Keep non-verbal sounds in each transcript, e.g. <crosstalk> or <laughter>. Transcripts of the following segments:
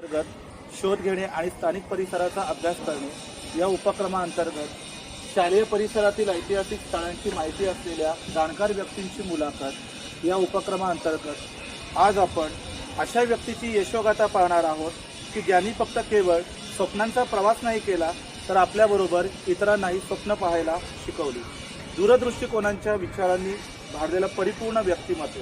अंतर्गत शोध घेणे आणि स्थानिक परिसराचा अभ्यास करणे या उपक्रमाअंतर्गत शालेय परिसरातील ऐतिहासिक स्थळांची माहिती असलेल्या जाणकार व्यक्तींची मुलाखत या उपक्रमाअंतर्गत आज आपण अशा व्यक्तीची यशोगाथा पाहणार आहोत की ज्यांनी फक्त केवळ स्वप्नांचा प्रवास नाही केला तर आपल्याबरोबर इतरांनाही स्वप्न पाहायला शिकवली. दूरदृष्टिकोनांच्या विचारांनी भारलेलं परिपूर्ण व्यक्तिमत्व.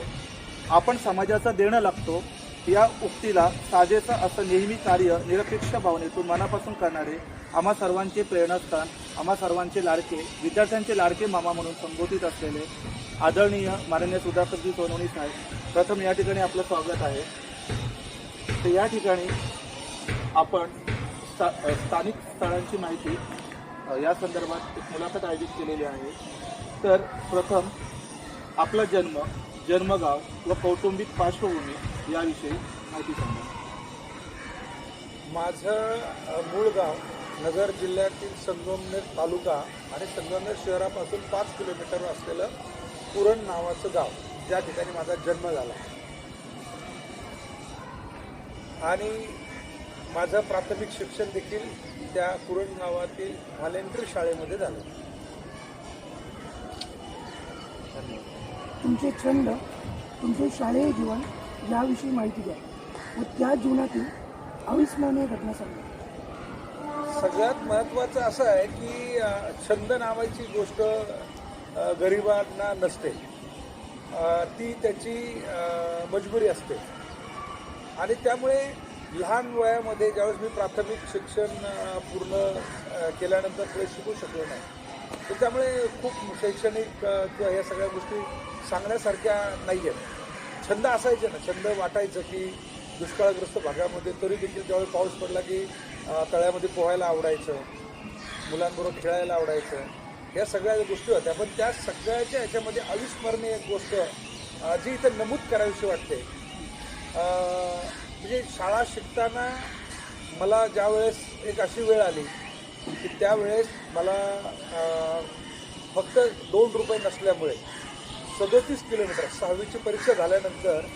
आपण समाजाचं देणं लागतो या उक्तीला साजेचं असं नेहमी कार्य निरपेक्ष भावनेतून मनापासून करणारे आम्हा सर्वांचे प्रेरणास्थान आम्हा सर्वांचे लाडके विद्यार्थ्यांचे लाडके मामा म्हणून संबोधित असलेले आदरणीय माननीय सुधाकरजी सोनवणी साहेब प्रथम या ठिकाणी आपलं स्वागत आहे. तर या ठिकाणी आपण स्था स्थानिक स्थळांची माहिती या संदर्भात एक मुलाखत आयोजित केलेली आहे. तर प्रथम आपला जन्म जन्मगाव व कौटुंबिक पार्श्वभूमी याविषयी माहिती सांगा. माझं मूळ गाव नगर जिल्ह्यातील संगमनेर तालुका आणि संगमनेर शहरापासून पाच किलोमीटर असलेलं पुरण नावाचं गाव ज्या ठिकाणी माझा जन्म झाला. आणि माझं प्राथमिक शिक्षण देखील त्या पुरण गावातील व्हॉलेंटरी शाळेमध्ये झालं. तुमचे छंद तुमचे शालेय जीवन याविषयी माहिती द्या. व त्या जीवनातील अविस्मरणीय घटना सांगा. सगळ्यात महत्त्वाचं असं आहे की छंद नावाची गोष्ट गरिबांना नसते. ती त्याची मजबुरी असते. आणि त्यामुळे लहान वयामध्ये ज्यावेळेस मी प्राथमिक शिक्षण पूर्ण केल्यानंतर पुढे शिकू शकलो नाही तर त्यामुळे खूप शैक्षणिक किंवा या सगळ्या गोष्टी सांगण्यासारख्या नाही आहेत छंद असायचे ना. छंद वाटायचं की दुष्काळग्रस्त भागामध्ये तरी देखील ज्यावेळी पाऊस पडला की तळ्यामध्ये पोहायला आवडायचं मुलांबरोबर खेळायला आवडायचं या सगळ्या गोष्टी होत्या. पण त्या सगळ्याच्या ह्याच्यामध्ये अविस्मरणीय एक गोष्ट जी इथं नमूद करावीशी वाटते. म्हणजे शाळा शिकताना मला ज्यावेळेस एक अशी वेळ आली की त्यावेळेस मला फक्त दोन रुपये नसल्यामुळे सदोतीस किलोमीटर सहावीची परीक्षा झाल्यानंतर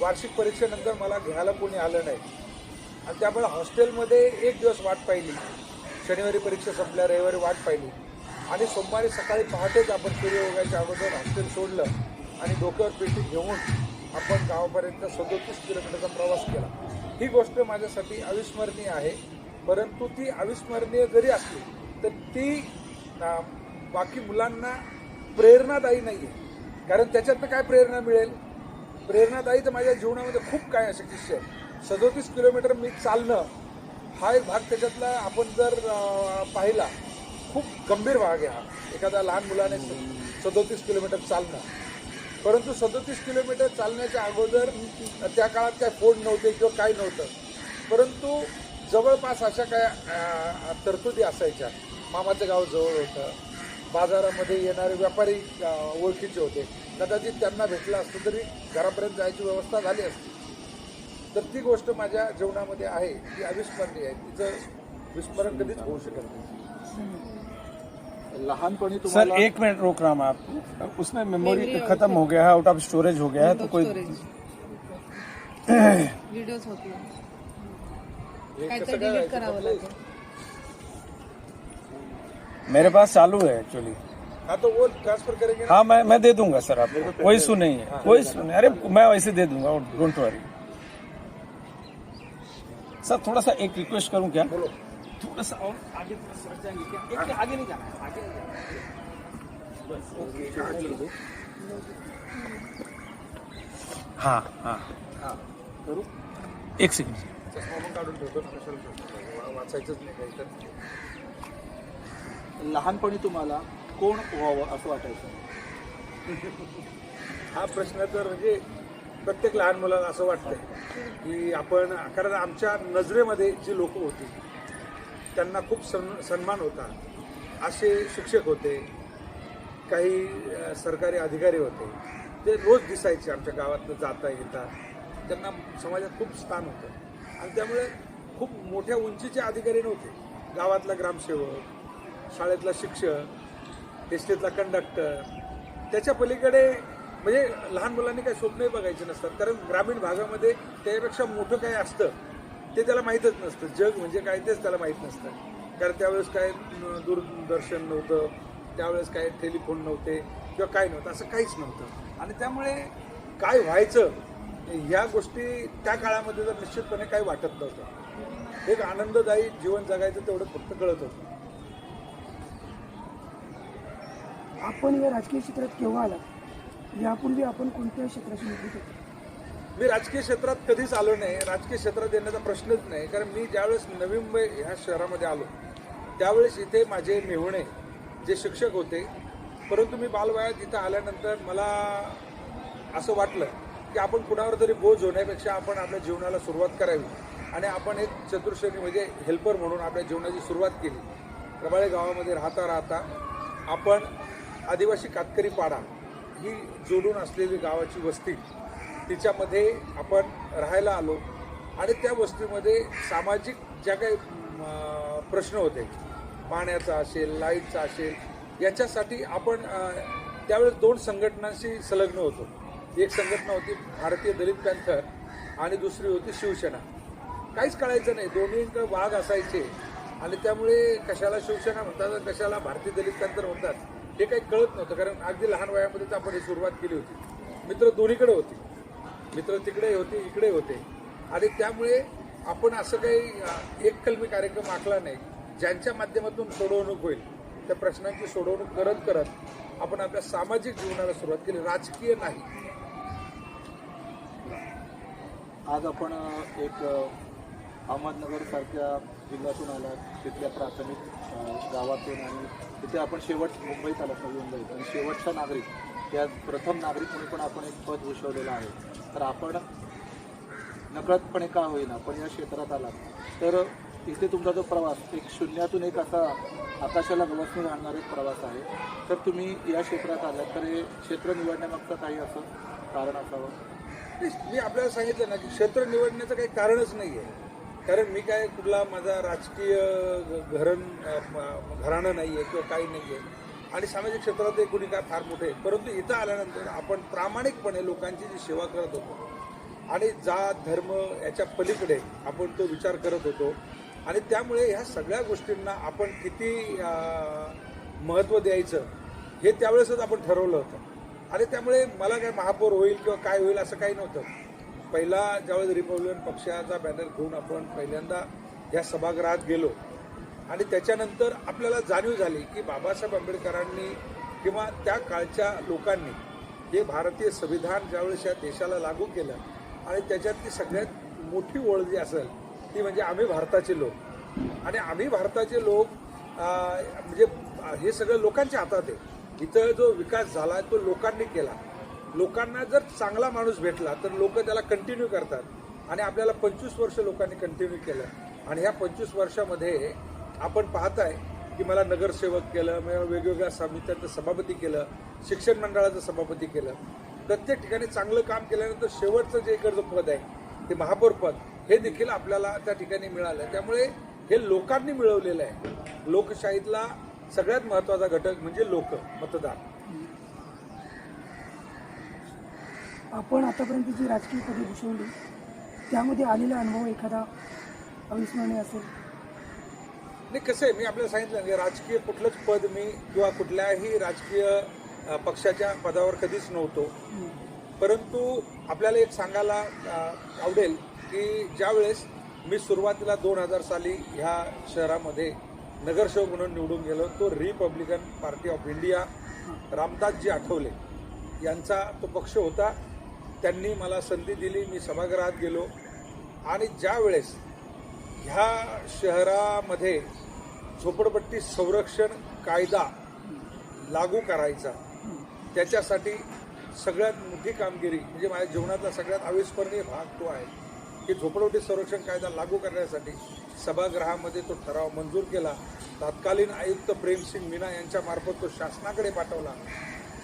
वार्षिक परीक्षेनंतर मला घ्यायला कोणी आलं नाही. आणि त्यामुळे हॉस्टेलमध्ये एक दिवस वाट पाहिली. शनिवारी परीक्षा संपल्या रविवारी वाट पाहिली. आणि सोमवारी सकाळी पहाटेच आपण सूर्य अगोदर हॉस्टेल सोडलं आणि डोक्यावर पेटी घेऊन आपण गावापर्यंत सदोतीस किलोमीटरचा प्रवास केला. ही गोष्ट माझ्यासाठी अविस्मरणीय आहे. परंतु ती अविस्मरणीय जरी असली तर ती बाकी मुलांना प्रेरणादायी नाही आहे कारण त्याच्यातनं काय प्रेरणा मिळेल? प्रेरणादायी तर माझ्या जीवनामध्ये खूप काय असे किस्से सदोतीस किलोमीटर मी चालणं हा एक भाग त्याच्यातला आपण जर पाहिला खूप गंभीर भाग आहे हा. एखाद्या लहान मुलाने सदोतीस किलोमीटर चालणं. परंतु सदोतीस किलोमीटर चालण्याच्या अगोदर त्या काळात काय फोन नव्हते किंवा काय नव्हतं. परंतु जवळपास अशा काय तरतुदी असायच्या. मामाचं गाव जवळ होतं. बाजारामध्ये येणारे व्यापारी ओळखीचे होते. कदाचित त्यांना भेटलं असतं तरी घरापर्यंत जायची व्यवस्था झाली असती. तर ती गोष्ट माझ्या जीवनामध्ये आहे ती अविस्मरणीय आहे. तिचं विस्मरण कधीच होऊ शकत नाही. लहानपणी सर तुम्हाला एक मिनट रोक रहा हूँ मैं आप उसमें मेमोरी खत्म हो गया है आउट ऑफ स्टोरेज हो गया है तो कोई व्हिडिओज <clears throat> होत हे। मेरे पास चालू है एक्चुअली हाँ तो वो ट्रांसफ़र करेंगे हाँ मैं मैं दे दूँगा सर आपको कोई इशू नहीं है कोई इशू नहीं। अरे मैं वैसे दे दूँगा डोंट वरी सर थोड़ा सा एक रिक्वेस्ट करूँ क्या? थोड़ा सा और आगे सर जाएँगे क्या? एक आगे नहीं जाना है, आगे नहीं जाना है। बस ओके हाँ हाँ। हा करू? एक सेकंड लहानपणी तुम्हाला कोण व्हावं असं वाटायचं? हा प्रश्न तर म्हणजे प्रत्येक लहान मुलाला असं वाटतंय की आपण कारण आमच्या नजरेमध्ये जी लोक होती त्यांना खूप सन सन्मान होता. असे शिक्षक होते काही सरकारी अधिकारी होते. ते रोज दिसायचे आमच्या गावातनं जाता येता. त्यांना समाजात खूप स्थान होतं. आणि त्यामुळे खूप मोठ्या उंचीचे अधिकारी नव्हते. गावातला ग्रामसेवक शाळेतला शिक्षक एसटीतला कंडक्टर त्याच्या पलीकडे म्हणजे लहान मुलांनी काही स्वप्नही बघायचे नसतात. कारण ग्रामीण भागामध्ये त्याच्यापेक्षा मोठं काय असतं ते त्याला माहीतच नसतं. जग म्हणजे काय तेच त्याला माहीत नसतं. कारण त्यावेळेस काय दूरदर्शन नव्हतं त्यावेळेस काय टेलिफोन नव्हते किंवा काय नव्हतं असं काहीच नव्हतं. आणि त्यामुळे काय व्हायचं ह्या गोष्टी त्या काळामध्ये तर निश्चितपणे काही वाटत नव्हतं. एक आनंददायी जीवन जगायचं तेवढं फक्त कळत होतं. आपण या राजकीय क्षेत्रात केव्हा आलात? यापूर्वी आपण कोणत्या क्षेत्राशी निगडीत होतो? मी राजकीय क्षेत्रात कधीच आलो नाही. राजकीय क्षेत्रात येण्याचा प्रश्नच नाही. कारण मी ज्यावेळेस नवी मुंबई ह्या शहरामध्ये आलो त्यावेळेस इथे माझे मेहुणे जे शिक्षक होते परंतु मी बालवयात इथं आल्यानंतर मला असं वाटलं की आपण कुणावर तरी बोज होण्यापेक्षा आपण आपल्या जीवनाला सुरुवात करावी. आणि आपण एक चतुर्श्रेणी म्हणजे हेल्पर म्हणून आपल्या जीवनाची सुरुवात केली. रबाळे गावामध्ये राहता राहता आपण आदिवासी कातकरी पाडा ही जोडून असलेली गावाची वस्ती तिच्यामध्ये आपण राहायला आलो आणि त्या वस्तीमध्ये सामाजिक ज्या काही प्रश्न होते पाण्याचा असेल लाईटचा असेल याच्यासाठी आपण त्यावेळेस दोन संघटनांशी संलग्न होतो. एक संघटना होती भारतीय दलित पॅन्थर आणि दुसरी होती शिवसेना. काहीच कळायचं नाही दोन्हीकडे वाघ असायचे आणि त्यामुळे कशाला शिवसेना म्हणतात कशाला भारतीय दलित पॅन्थर म्हणतात? हे काही कळत नव्हतं कारण अगदी लहान वयामध्येच आपण ही सुरुवात केली होती. मित्र दोन्हीकडे होते. मित्र तिकडे होते इकडे होते. आणि त्यामुळे आपण असं काही एक कलमी कार्यक्रम आखला नाही. ज्यांच्या माध्यमातून सोडवणूक होईल त्या प्रश्नांची सोडवणूक करत करत आपण आपल्या सामाजिक जीवनाला सुरुवात केली. राजकीय नाही. आज आपण एक अहमदनगर सारख्या जिल्ह्यातून आलात तिथल्या प्राथमिक गावातून आणि तिथे आपण शेवट मुंबईत आलात नवी मुंबईत आणि शेवटचा नागरिक या प्रथम नागरिक म्हणून पण आपण एक पद भूषवलेलं आहे. तर आपण नकळतपणे का होईना पण या क्षेत्रात आलात. तर इथे तुमचा जो प्रवास एक शून्यातून एक असा आकाशाला गवसणी घालणारा एक प्रवास आहे. तर तुम्ही या क्षेत्रात आलात तर हे क्षेत्र निवडण्यामागचं काही असं कारण असावं? मी आपल्याला सांगितलं ना की क्षेत्र निवडण्याचं काही कारणच नाही आहे कारण मी काय कुठला माझा राजकीय घरण म- घराणं नाही आहे किंवा काही नाही आहे आणि सामाजिक क्षेत्रात कोणी काय फार मोठे. आहे. परंतु इथं आल्यानंतर आपण प्रामाणिकपणे लोकांची जी सेवा करत होतो आणि जात धर्म याच्या पलीकडे आपण तो विचार करत होतो. आणि त्यामुळे ह्या सगळ्या गोष्टींना आपण किती महत्त्व द्यायचं हे त्यावेळेसच आपण ठरवलं होतं. आणि त्यामुळे मला काय महापौर होईल किंवा काय होईल असं काही नव्हतं. पहिला ज्यावेळेस रिपब्लिकन पक्षाचा बॅनर घेऊन आपण पहिल्यांदा या सभागृहात गेलो आणि त्याच्यानंतर आपल्याला जाणीव झाली की बाबासाहेब आंबेडकरांनी किंवा त्या काळच्या लोकांनी हे भारतीय संविधान ज्यावेळेस या देशाला लागू केलं आणि त्याच्यातली सगळ्यात मोठी ओळख जी असेल ती म्हणजे आम्ही भारताचे लोक. आणि आम्ही भारताचे लोक म्हणजे हे सगळं लोकांच्या हातात आहे. इथं जो विकास झाला तो लोकांनी केला. लोकांना जर चांगला माणूस भेटला तर लोक त्याला कंटिन्यू करतात. आणि आपल्याला पंचवीस वर्ष लोकांनी कंटिन्यू केलं. आणि ह्या पंचवीस वर्षामध्ये आपण पाहताय की मला नगरसेवक केलं मला वेगवेगळ्या समित्यांचं सभापती केलं शिक्षण मंडळाचं सभापती केलं. प्रत्येक ठिकाणी चांगलं काम केल्यानंतर शेवटचं जे इकडचं पद आहे ते महापौर पद हे देखील आपल्याला त्या ठिकाणी मिळालं. त्यामुळे हे लोकांनी मिळवलेलं आहे. लोकशाहीतला सगळ्यात महत्त्वाचा घटक म्हणजे लोक मतदार आपण आतापर्यंत जी राजकीय पदे भूषवली त्यामध्ये आलेला अनुभव एखादा अविस्मरणीय असेल? नाही कसं आहे मी आपल्याला सांगितलं की राजकीय कुठलंच पद मी किंवा कुठल्याही राजकीय पक्षाच्या पदावर कधीच नव्हतो. परंतु आपल्याला एक सांगायला आवडेल की ज्यावेळेस मी सुरुवातीला दोन हजार साली ह्या शहरामध्ये नगरसेवक म्हणून निवडून गेलो तो Republican Party of India Ramdasji Athawale. यांचा तो पक्ष होता. त्यांनी मला संधी दिली मी सभागृहात गेलो. आणि ज्यावेळेस ह्या शहरामध्ये झोपडपट्टी संरक्षण कायदा लागू करायचा त्याच्यासाठी सगळ्यात मोठी कामगिरी म्हणजे माझ्या जीवनातला सगळ्यात अविस्मरणीय भाग तो आहे की झोपडपट्टी संरक्षण कायदा लागू करण्यासाठी सभागृहामध्ये तो ठराव मंजूर केला. तत्कालीन आयुक्त प्रेमसिंग मीना यांच्यामार्फत तो शासनाकडे पाठवला.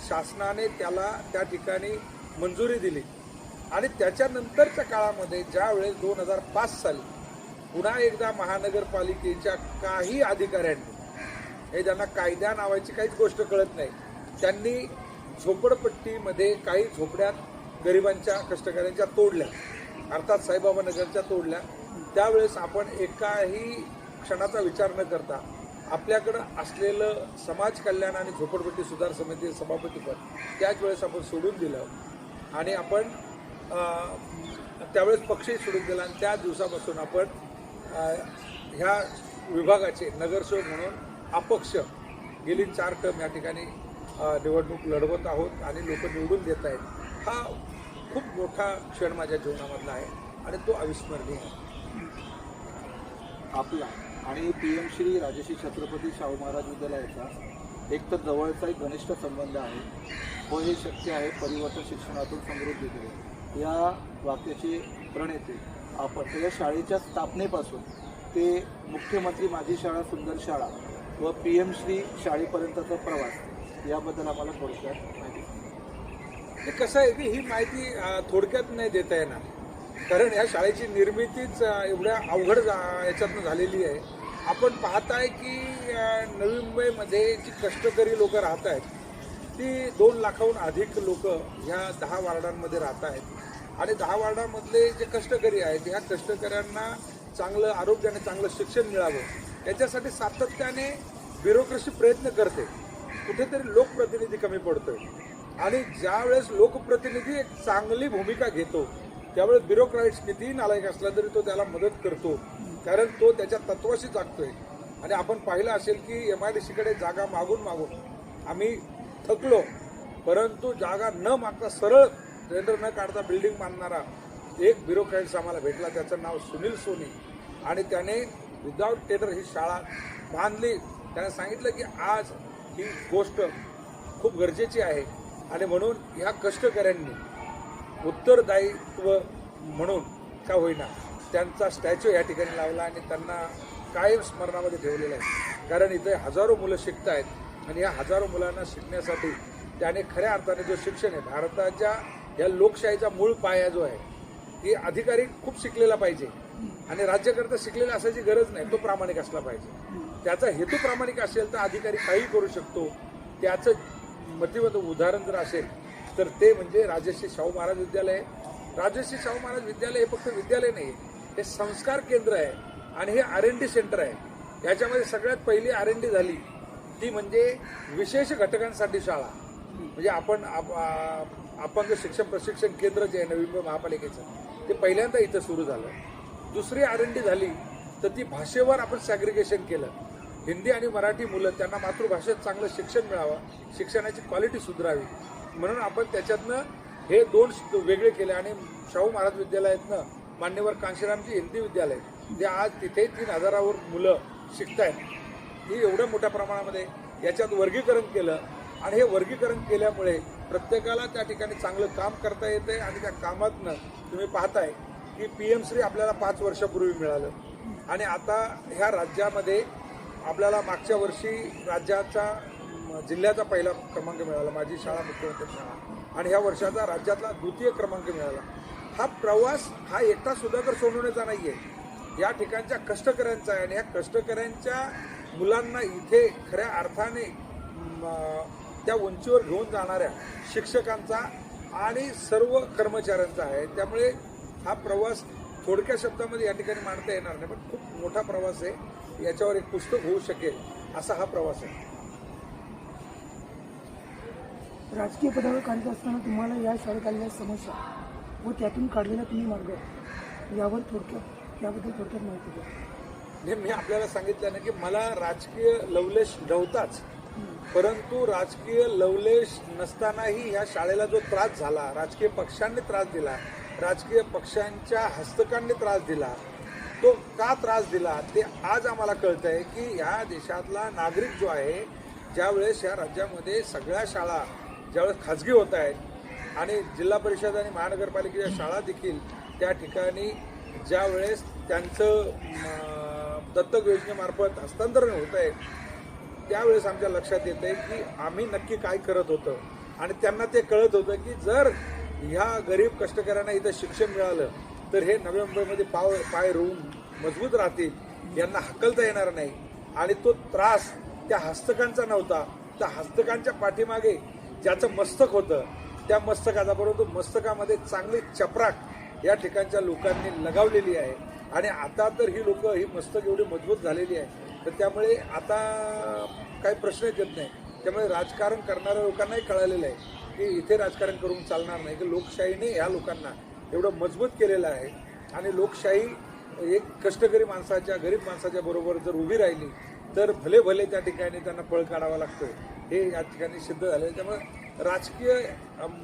शासनाने त्याला त्या ठिकाणी मंजुरी दिली. आणि त्याच्यानंतरच्या काळामध्ये ज्यावेळेस दोन हजार पाच साली पुन्हा एकदा महानगरपालिकेच्या काही अधिकाऱ्यांनी हे ज्यांना कायद्या नावाची काहीच गोष्ट कळत नाही त्यांनी झोपडपट्टीमध्ये काही झोपड्यात गरिबांच्या कष्टकऱ्यांच्या तोडल्या. अर्थात साईबाबा नगरच्या तोडल्या. त्यावेळेस आपण एकाही क्षणाचा विचार न करता आपल्याकडं असलेलं समाज कल्याण आणि झोपडपट्टी सुधार समिती सभापतीपद त्याच वेळेस आपण सोडून दिलं. आणि आपण त्यावेळेस पक्षही सोडून दिला आणि त्या दिवसापासून आपण ह्या विभागाचे नगरसेवक म्हणून अपक्ष गेली चार टर्म या ठिकाणी निवडणूक लढवत आहोत आणि लोक निवडून देत आहेत. हा खूप मोठा क्षण माझ्या जीवनामधला आहे आणि तो अविस्मरणीय आहे. आपला आणि पी एम श्री राजश्री छत्रपती शाहू महाराज विद्यालयाचा एक तर जवळचा एक घनिष्ठ संबंध आहे. व हे शक्य आहे परिवर्तन शिक्षणातून समृद्धीकडे या वाक्याचे प्रणेते आपण या शाळेच्या स्थापनेपासून ते मुख्यमंत्री माझी शाळा सुंदर शाळा व पी एम श्री शाळेपर्यंतचा प्रवास याबद्दल आम्हाला थोडक्यात माहिती ते कसं आहे की ही माहिती थोडक्यात नाही देता येणार. कारण या शाळेची निर्मितीच एवढ्या अवघड जा- याच्यातनं झालेली आहे. आपण पाहताय की नवी मुंबईमध्ये जी कष्टकरी लोक राहत आहेत ती दोन लाखाहून अधिक लोक ह्या दहा वार्डांमध्ये राहत आहेत आणि दहा वार्डामधले जे कष्टकरी आहेत ह्या कष्टकऱ्यांना चांगलं आरोग्याने चांगलं शिक्षण मिळावं याच्यासाठी सातत्याने ब्युरोक्रेसी प्रयत्न करते. कुठेतरी लोकप्रतिनिधी कमी पडतोय. आणि ज्यावेळेस लोकप्रतिनिधी एक चांगली भूमिका घेतो त्यावेळेस ब्युरोक्रॅट्स कितीही नालायक असला तरी तो त्याला मदत करतो. कारण तो त्याच्या तत्वाशी जागतोय. आणि आपण पाहिलं असेल की एम आय डी सीकडे जागा मागून मागून आम्ही थकलो परंतु जागा न मागता सरळ टेंडर न काढता बिल्डिंग बांधणारा एक ब्युरोक्रॅट्स आम्हाला भेटला. त्याचं नाव सुनील सोनी. आणि त्याने विदाऊट टेंडर ही शाळा बांधली. त्याने सांगितलं की आज ही गोष्ट खूप गरजेची आहे. आणि म्हणून ह्या कष्टकऱ्यांनी उत्तरदायित्व म्हणून का होईना त्यांचा स्टॅच्यू या ठिकाणी लावला आणि त्यांना कायम स्मरणामध्ये ठेवलेलं आहे. कारण इथे हजारो मुलं शिकत आहेत आणि या हजारो मुलांना शिकण्यासाठी त्याने खऱ्या अर्थाने जो शिक्षण आहे भारताच्या या लोकशाहीचा मूळ पाया जो आहे की अधिकारी खूप शिकलेला पाहिजे आणि राज्यकर्ता शिकलेला असायची गरज नाही तो प्रामाणिक असला पाहिजे. त्याचा हेतू प्रामाणिक असेल तर अधिकारी काही करू शकतो. त्याचं मतिमत उदाहरण जर असेल तर ते म्हणजे राजश्री शाहू महाराज विद्यालय. राजश्री शाहू महाराज विद्यालय हे फक्त विद्यालय नाही हे संस्कार केंद्र आहे आणि हे आर एन डी सेंटर आहे. याच्यामध्ये सगळ्यात पहिली आर एन डी झाली. ती म्हणजे विशेष घटकांसाठी शाळा. म्हणजे आपण आप- अपंग शिक्षण प्रशिक्षण केंद्र जे आहे नवी मुंबई महापालिकेचं ते पहिल्यांदा इथं सुरू झालं. दुसरी आर एन डी झाली तर ती भाषेवर आपण सॅग्रिगेशन केलं. हिंदी आणि मराठी मुलं त्यांना मातृभाषेत चांगलं शिक्षण मिळावं शिक्षणाची क्वालिटी सुधारावी. म्हणून आपण त्याच्यातनं हे दोन वेगळे केले आणि शाहू महाराज विद्यालयातनं मान्यवर कांशीरामजी हिंदी विद्यालय जे आज तिथे तीन हजारावर मुलं शिकत आहेत ही एवढ्या मोठ्या प्रमाणामध्ये याच्यात वर्गीकरण केलं. आणि हे वर्गीकरण केल्यामुळे प्रत्येकाला त्या ठिकाणी चांगलं काम करता येते आणि त्या कामातनं तुम्ही पाहताय की पी एम श्री आपल्याला पाच वर्षापूर्वी मिळालं. आणि आता ह्या राज्यामध्ये आपल्याला मागच्या वर्षी राज्याचा जिल्ह्याचा पहिला क्रमांक मिळाला माझी शाळा मुख्यमंत्री शाळा. आणि ह्या वर्षाचा राज्यातला द्वितीय क्रमांक मिळाला. हा प्रवास हा एकटा सुधाकर सोनवण्याचा नाही आहे या ठिकाणच्या कष्टकऱ्यांचा आहे आणि या कष्टकऱ्यांच्या मुलांना इथे खऱ्या अर्थाने त्या उंचीवर घेऊन जाणाऱ्या शिक्षकांचा आणि सर्व कर्मचाऱ्यांचा आहे. त्यामुळे हा प्रवास थोडक्या शब्दामध्ये या ठिकाणी मांडता येणार नाही पण खूप मोठा प्रवास आहे. याच्यावर एक पुस्तक होऊ शकेल असा हा प्रवास आहे. राजकीय पदावर कार्यरत असताना तुम्हाला या शाळेत आलेल्या समस्या व त्यातून काढलेला तुम्ही मार्ग यावर थोडक्यात याबद्दल थोडक्यात माहिती द्या. मी आपल्याला सांगितलं ना की मला राजकीय लवलेश नव्हताच. परंतु राजकीय लवलेश नसतानाही ह्या शाळेला जो त्रास झाला राजकीय पक्षांनी त्रास दिला राजकीय पक्षांच्या हस्तकांनी त्रास दिला तो का त्रास दिला ते आज आम्हाला कळतं आहे की ह्या देशातला नागरिक जो आहे ज्यावेळेस या राज्यामध्ये सगळ्या शाळा ज्यावेळेस खाजगी होत आहेत आणि जिल्हा परिषद आणि महानगरपालिकेच्या शाळा देखील त्या ठिकाणी ज्यावेळेस त्यांचं दत्तक योजनेमार्फत हस्तांतरण होत आहे त्यावेळेस आमच्या लक्षात येते की आम्ही नक्की काय करत होतो. आणि त्यांना ते कळत होतं की जर ह्या गरीब कष्टकऱ्यांना इथं शिक्षण मिळालं तर हे नवी मुंबईमध्ये पाव पाय रोवून मजबूत राहतील यांना हकलता येणार नाही. आणि तो त्रास त्या हस्तकांचा नव्हता. त्या हस्तकांच्या पाठीमागे ज्याचं मस्तक होतं त्या मस्तकाचा परंतु मस्तकामध्ये चांगली चपराक या ठिकाणच्या लोकांनी लगावलेली आहे. आणि आता तर ही लोकं ही मस्तक एवढी मजबूत झालेली आहे. तर त्यामुळे आता काही प्रश्नच येत नाही. त्यामुळे राजकारण करणाऱ्या लोकांनाही कळालेलं आहे की इथे राजकारण करून चालणार नाही. की लोकशाहीने ह्या लोकांना एवढं मजबूत केलेलं आहे. आणि लोकशाही एक कष्टकरी माणसाच्या गरीब माणसाच्या बरोबर जर उभी राहिली तर भले भले त्या ठिकाणी त्यांना पळ काढावा लागतोय. हे या ठिकाणी सिद्ध झालं आहे. त्यामुळे राजकीय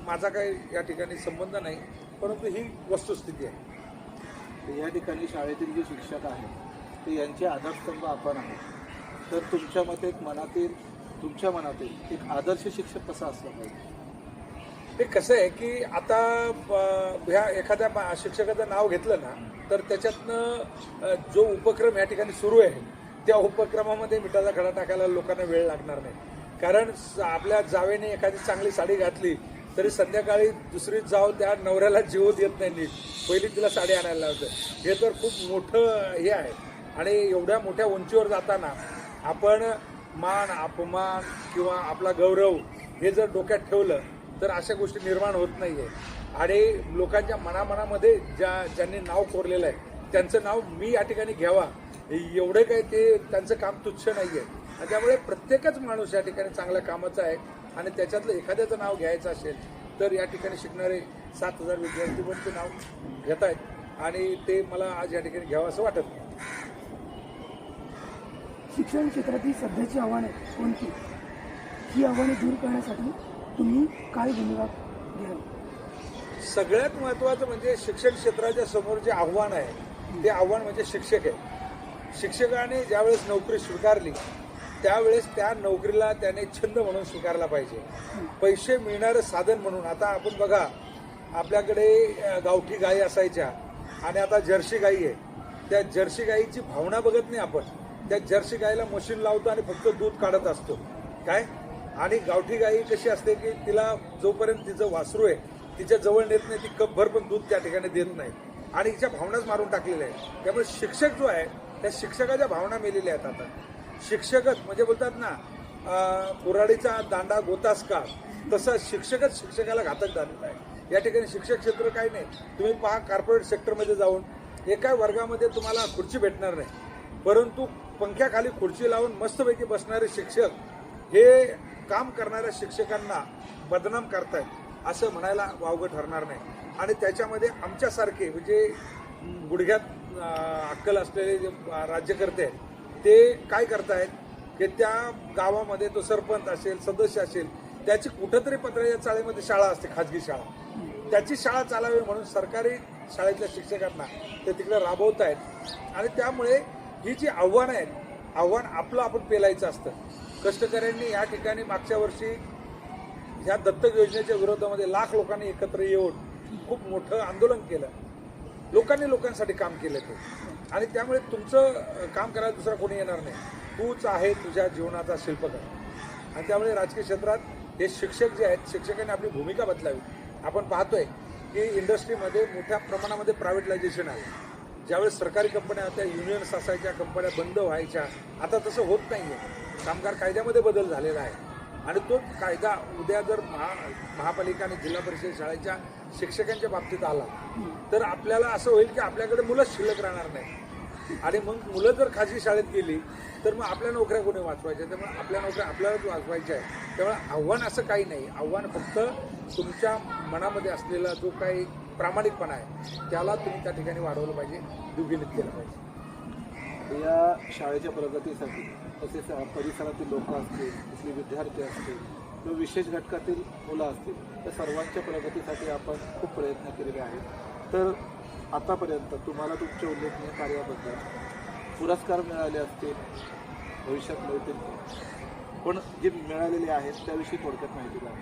माझा काही या ठिकाणी संबंध नाही परंतु ही वस्तुस्थिती आहे. या ठिकाणी शाळेतील जे शिक्षक आहेत ते यांचे आधारस्तंभ आपण आहोत. तर तुमच्या मते एक मनातील तुमच्या मनातील एक आदर्श शिक्षक कसा असला पाहिजे? ते कसं आहे की आता ह्या एखाद्या शिक्षकाचं नाव घेतलं ना तर त्याच्यातनं जो उपक्रम या ठिकाणी सुरू आहे त्या उपक्रमामध्ये मिठाचा खडा टाकायला लोकांना वेळ लागणार नाही. कारण स- आपल्या जावेने एखादी चांगली साडी घातली तरी संध्याकाळी दुसरी जाव त्या नवऱ्याला जीवत येत नाही नीट. पहिली तिला साडी आणायला लावतं. हे तर खूप मोठं हे आहे. आणि एवढ्या मोठ्या उंचीवर जाताना आपण मान अपमान किंवा आपला गौरव हे जर डोक्यात ठेवलं तर अशा गोष्टी निर्माण होत नाही आहे आणि लोकांच्या मनामनामध्ये ज्या ज्यांनी नाव कोरलेलं आहे त्यांचं नाव मी या ठिकाणी घ्यावा. एवढं काही ते त्यांचं काम तुच्छ नाही आहे त्यामुळे प्रत्येकच माणूस या ठिकाणी चांगल्या कामाचा आहे आणि त्याच्यातलं एखाद्याचं नाव घ्यायचं असेल तर या ठिकाणी शिकणारे सात हजार विद्यार्थी पण ते नाव घेत आहेत आणि ते मला आज या ठिकाणी घ्यावं असं वाटत नाही. शिक्षण क्षेत्रातील सध्याची आव्हाने कोणती? ही आव्हाने दूर करण्यासाठी तुम्ही काय भूमिका घ्याल सगळ्यात महत्त्वाचं म्हणजे शिक्षण क्षेत्राच्या समोर जे आव्हान आहे ते आव्हान म्हणजे शिक्षक आहे. शिक्षकाने ज्यावेळेस नोकरी स्वीकारली त्यावेळेस त्या नोकरीला त्याने छंद म्हणून स्वीकारला पाहिजे. पैसे मिळणारं साधन म्हणून. आता आपण बघा आपल्याकडे गावठी गायी असायच्या आणि आता जर्सी गाई आहे. त्या जर्सी गाईची भावना बघत नाही आपण. त्या जर्सी गाईला मशीन लावतो आणि फक्त दूध काढत असतो. काय? आणि गावठी गाई कशी असते की तिला जोपर्यंत तिचं वासरू आहे तिच्या जवळ नेत नाही ती कपभर पण दूध त्या ठिकाणी देत नाही. आणि हिच्या भावनाच मारून टाकलेल्या आहे त्यामुळे शिक्षक जो आहे त्या शिक्षकाच्या भावना मेलेल्या आहेत आता. शिक्षकच म्हणजे बोलतात ना कुराडीचा दांडा गोतास का? तसं शिक्षकच शिक्षकाला घातक झालेला आहे. या ठिकाणी शिक्षक क्षेत्र काही नाही. तुम्ही पहा कॉर्पोरेट सेक्टरमध्ये जाऊन एका वर्गामध्ये तुम्हाला खुर्ची भेटणार नाही. परंतु पंख्याखाली खुर्ची लावून मस्तपैकी बसणारे शिक्षक हे काम करणाऱ्या शिक्षकांना बदनाम करतायत असं म्हणायला वावगं ठरणार नाही. आणि त्याच्यामध्ये आमच्यासारखे म्हणजे गुडघ्यात अक्कल असलेले जे राज्यकर्ते आहेत ते काय करतायत की त्या गावामध्ये तो सरपंच असेल सदस्य असेल त्याची कुठंतरी पत्राच्या चाळीमध्ये शाळा असते खाजगी शाळा. त्याची शाळा चालावी म्हणून सरकारी शाळेतल्या शिक्षकांना ते तिकडे राबवत आहेत आणि त्यामुळे ही जी आव्हानं आहेत आव्हान आपलं आपण पेलायचं असतं. कष्टकऱ्यांनी या ठिकाणी मागच्या वर्षी ह्या दत्तक योजनेच्या विरोधामध्ये लाख लोकांनी एकत्र येऊन खूप मोठं आंदोलन केलं. लोकांनी लोकांसाठी काम केलं ते. आणि त्यामुळे तुमचं काम करायला दुसरा कोणी येणार नाही. तूच आहे तुझ्या जीवनाचा शिल्पकार. आणि त्यामुळे राजकीय क्षेत्रात हे शिक्षक जे आहेत शिक्षकांनी आपली भूमिका बदलावी. आपण पाहतोय की इंडस्ट्रीमध्ये मोठ्या प्रमाणामध्ये प्रायव्हेटलायझेशन आहे ज्यावेळेस सरकारी कंपन्या होत्या युनियन्स असायच्या कंपन्या बंद व्हायच्या. आता तसं होत नाही आहे कामगार कायद्यामध्ये बदल झालेला आहे. आणि तो कायदा उद्या जर महा महापालिका आणि जिल्हा परिषद शाळेच्या शिक्षकांच्या बाबतीत आला तर आपल्याला असं होईल की आपल्याकडे मुलंच शिल्लक राहणार नाही. आणि मग मुलं जर खाजगी शाळेत गेली तर मग आपल्या नोकऱ्या कोणी वाचवायच्या? त्यामुळे आपल्या नोकऱ्या आपल्यालाच वाचवायच्या आहे त्यामुळे आव्हान असं काही नाही. आव्हान फक्त तुमच्या मनामध्ये असलेला जो काही प्रामाणिकपणा आहे त्याला तुम्ही त्या ठिकाणी वाढवलं पाहिजे दुर्गिणीत केलं पाहिजे. या शाळेच्या प्रगतीसाठी तसेच परिसरातील लोक असतील तिथले विद्यार्थी असतील किंवा विशेष घटकातील मुलं असतील त्या सर्वांच्या प्रगतीसाठी आपण खूप प्रयत्न केलेले आहेत. तर आतापर्यंत तुम्हाला तुमच्या उल्लेखनीय कार्याबद्दल पुरस्कार मिळाले असतील भविष्यात मिळतील. पण जे मिळालेले आहेत त्याविषयी थोडक्यात माहिती द्या.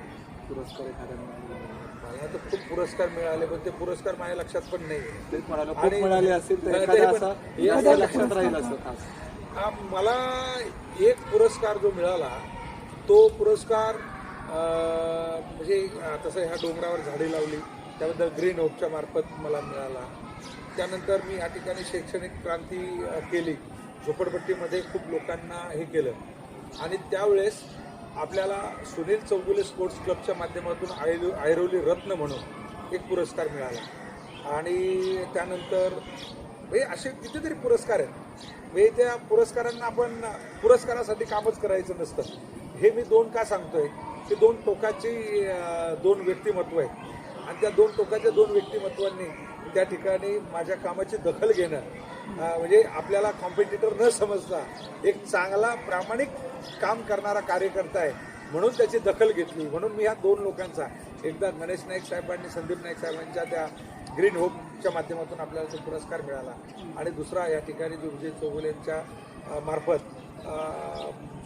पुरस्कार एखाद्या मला तर खूप पुरस्कार मिळाले पण ते पुरस्कार माझ्या लक्षात पण नाही. तेच म्हणाला खूप आणि- मिळाले असतील तर एखादा लक्षात राहील असं मला एक पुरस्कार जो मिळाला तो पुरस्कार म्हणजे तसं ह्या डोंगरावर झाडे लावली त्याबद्दल ग्रीन होपच्या मार्फत मला मिळाला. त्यानंतर मी या ठिकाणी शैक्षणिक क्रांती केली. झोपडपट्टीमध्ये खूप लोकांना हे केलं. आणि त्यावेळेस आपल्याला सुनील चौगुले स्पोर्ट्स क्लबच्या माध्यमातून आयरो ऐरोली रत्न म्हणून एक पुरस्कार मिळाला. आणि त्यानंतर म्हणजे असे कितीतरी पुरस्कार आहेत. म्हणजे त्या पुरस्कारांना आपण पुरस्कारासाठी कामच करायचं नसतं. हे मी दोन का सांगतोय? की दोन टोकाची दोन व्यक्तिमत्व आहेत. आणि त्या दोन टोकाच्या दोन व्यक्तिमत्वांनी त्या ठिकाणी माझ्या कामाची दखल घेणं म्हणजे आपल्याला कॉम्पिटिटर न समजता एक चांगला प्रामाणिक काम करणारा कार्यकर्ता आहे म्हणून त्याची दखल घेतली. म्हणून मी ह्या दोन लोकांचा एकदा गणेश नाईक साहेब आणि संदीप नाईक साहेबांच्या त्या ग्रीन होपच्या माध्यमातून आपल्याला तो पुरस्कार मिळाला. आणि दुसरा या ठिकाणी जो विजय चौगुलेंच्या मार्फत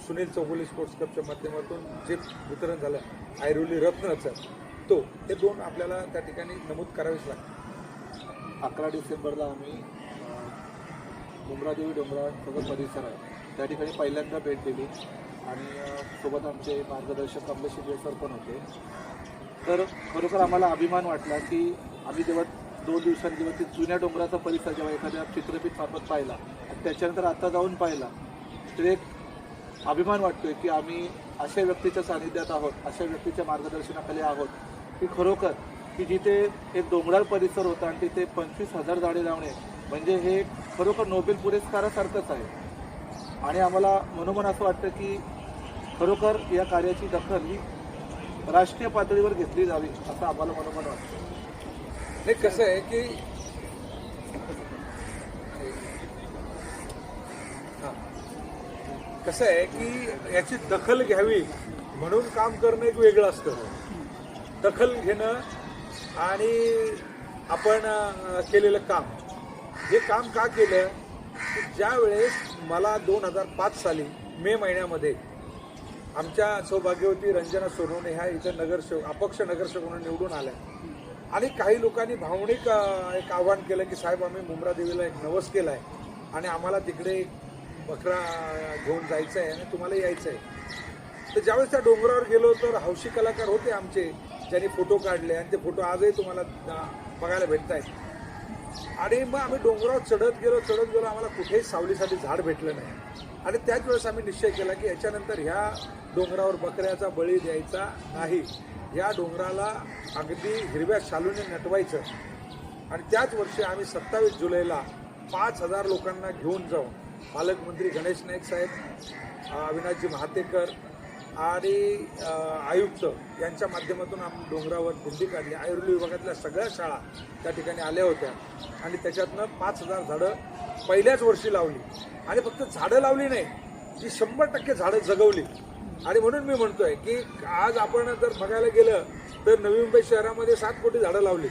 सुनील चौगुले स्पोर्ट्स क्लबच्या माध्यमातून जे वितरण झालं आयरुली रत्नचं तो हे दोन आपल्याला त्या ठिकाणी नमूद करावेच लागतात अकरा डिसेंबरला आम्ही डोंगरादेवी डोंगराळ सगळं परिसर आहे. त्या ठिकाणी पहिल्यांदा भेट दिली आणि सोबत आमचे मार्गदर्शक कमलेश शिंदे सर पण होते. तर खरोखर आम्हाला अभिमान वाटला की आम्ही जेव्हा दोन दिवसांनी जेव्हा ते जुन्या डोंगराचा परिसर जेव्हा एखाद्या चित्रपीठ मार्फत पाहिला आणि त्याच्यानंतर आता जाऊन पाहिला तर एक अभिमान वाटतोय की आम्ही अशा व्यक्तीच्या सानिध्यात आहोत अशा व्यक्तीच्या मार्गदर्शनाखाली आहोत की खरोखर की जिथे एक डोंगराळ परिसर होता आणि तिथे पंचवीस हजार झाडे लावणे म्हणजे हे खरोखर नोबेल पुरस्कारासारखंच आहे. आणि आम्हाला मनोमन असं वाटतं की खरोखर या कार्याची दखल ही राष्ट्रीय पातळीवर घेतली जावी असं आम्हाला मनोमन वाटतं. हे कसं आहे की कसं आहे की याची दखल घ्यावी म्हणून काम करणं एक वेगळं असतं. दखल घेणं आणि आपण केलेलं काम. हे काम का केलं? की ज्यावेळेस मला दोन हजार पाच साली मे महिन्यामध्ये आमच्या सौभाग्यवती रंजना सोनवणे ह्या इथं नगरसेवक अपक्ष नगरसेवक म्हणून निवडून आल्या. आणि काही लोकांनी भावनिक एक आव्हान केलं की साहेब आम्ही मुंब्रा देवीला एक नवस केला आहे आणि आम्हाला तिकडे बकरा घेऊन जायचं आहे आणि तुम्हाला यायचं आहे तर ज्यावेळेस त्या डोंगरावर गेलो तर हौशी कलाकार होते आमचे. ज्यांनी फोटो काढले आणि ते फोटो आजही तुम्हाला बघायला भेटत आहेत आणि मग आम्ही डोंगरावर चढत गेलो चढत गेलो आम्हाला कुठेही सावलीसाठी झाड भेटलं नाही. आणि त्याच वेळेस आम्ही निश्चय केला की याच्यानंतर ह्या डोंगरावर बकऱ्याचा बळी द्यायचा नाही. या डोंगराला अगदी हिरव्या शालूने नटवायचं. आणि त्याच वर्षी आम्ही सत्तावीस जुलैला पाच हजार लोकांना घेऊन जाऊन पालकमंत्री गणेश नाईक साहेब अविनाशजी महातेकर आणि आयुक्त यांच्या माध्यमातून आम्ही डोंगरावर दिंडी काढली. आयुर्वेद विभागातल्या सगळ्या शाळा त्या ठिकाणी आल्या होत्या. आणि त्याच्यातनं पाच हजार झाडं पहिल्याच वर्षी लावली. आणि फक्त झाडं लावली नाही ती शंभर टक्के झाडं जगवली. आणि म्हणून मी म्हणतोय की आज आपण जर बघायला गेलं तर नवी मुंबई शहरामध्ये सात कोटी झाडं लावली.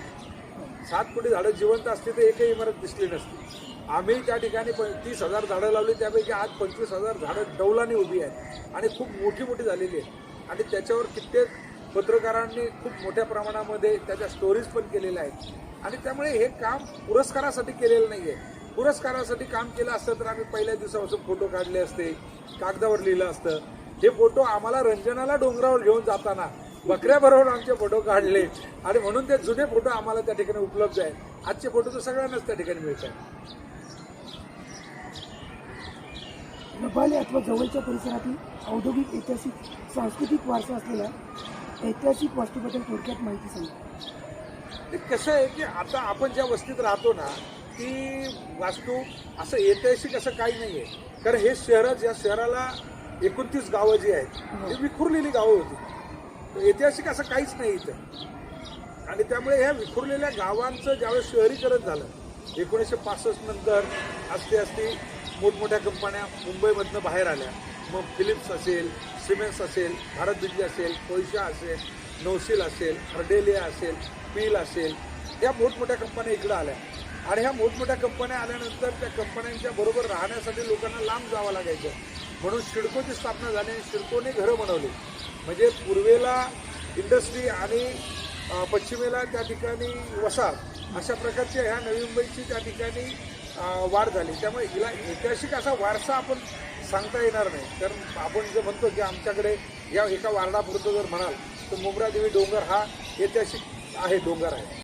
सात कोटी झाडं जिवंत असते तर एकही इमारत दिसली नसती. आम्ही त्या ठिकाणी तीस हजार झाडं लावली त्यापैकी आज पंचवीस हजार झाडं डौलाने उभी आहेत. आणि खूप मोठी मोठी झालेली आहेत. आणि त्याच्यावर कित्येक पत्रकारांनी खूप मोठ्या प्रमाणामध्ये त्याच्या स्टोरीज पण केलेल्या आहेत. आणि त्यामुळे हे काम पुरस्कारासाठी केलेलं नाही आहे पुरस्कारासाठी काम केलं असतं तर आम्ही पहिल्या दिवसापासून फोटो काढले असते कागदावर लिहिलं असतं. हे फोटो आम्हाला रंजनाला डोंगरावर घेऊन जाताना बकऱ्याबरोबर आमचे फोटो काढले. आणि म्हणून ते जुने फोटो आम्हाला त्या ठिकाणी उपलब्ध आहेत. आजचे फोटो तर सगळ्यांनाच त्या ठिकाणी मिळत गबाले अथवा जवळच्या परिसरातील औद्योगिक ऐतिहासिक सांस्कृतिक वारसा असलेल्या ऐतिहासिक वास्तूबद्दल थोडक्यात माहिती सांगा. ते कसं आहे की आता आपण ज्या वस्तीत राहतो ना ती वास्तू असं ऐतिहासिक असं काही नाही आहे कारण हे शहरात या शहराला एकोणतीस गावं जी आहेत ही विखुरलेली गावं होती. ऐतिहासिक असं काहीच नाही इथं. आणि त्यामुळे ह्या विखुरलेल्या गावांचं ज्यावेळेस शहरीकरण झालं एकोणीसशे पासष्ट नंतर असते असते मोठमोठ्या कंपन्या मुंबईमधनं बाहेर आल्या. मग फिलिप्स असेल सिमेंट्स असेल भारत बिजली असेल कोयशा असेल नौशील असेल हर्डेलिया असेल पील असेल या मोठमोठ्या कंपन्या इकडं आल्या. आणि ह्या मोठमोठ्या कंपन्या आल्यानंतर त्या कंपन्यांच्या बरोबर राहण्यासाठी लोकांना लांब जावं लागायचं. म्हणून शिडकोची स्थापना झाली आणि शिडकोने घरं बनवली. म्हणजे पूर्वेला इंडस्ट्री आणि पश्चिमेला त्या ठिकाणी वसाहत अशा प्रकारची ह्या नवी मुंबईची त्या ठिकाणी वाढ झाली. त्यामुळे हिला ऐतिहासिक असा वारसा आपण सांगता येणार नाही. कारण आपण जे म्हणतो की आमच्याकडे या एका वार्डापुरतं जर म्हणाल तर मुंब्रादेवी डोंगर हा ऐतिहासिक आहे डोंगर आहे.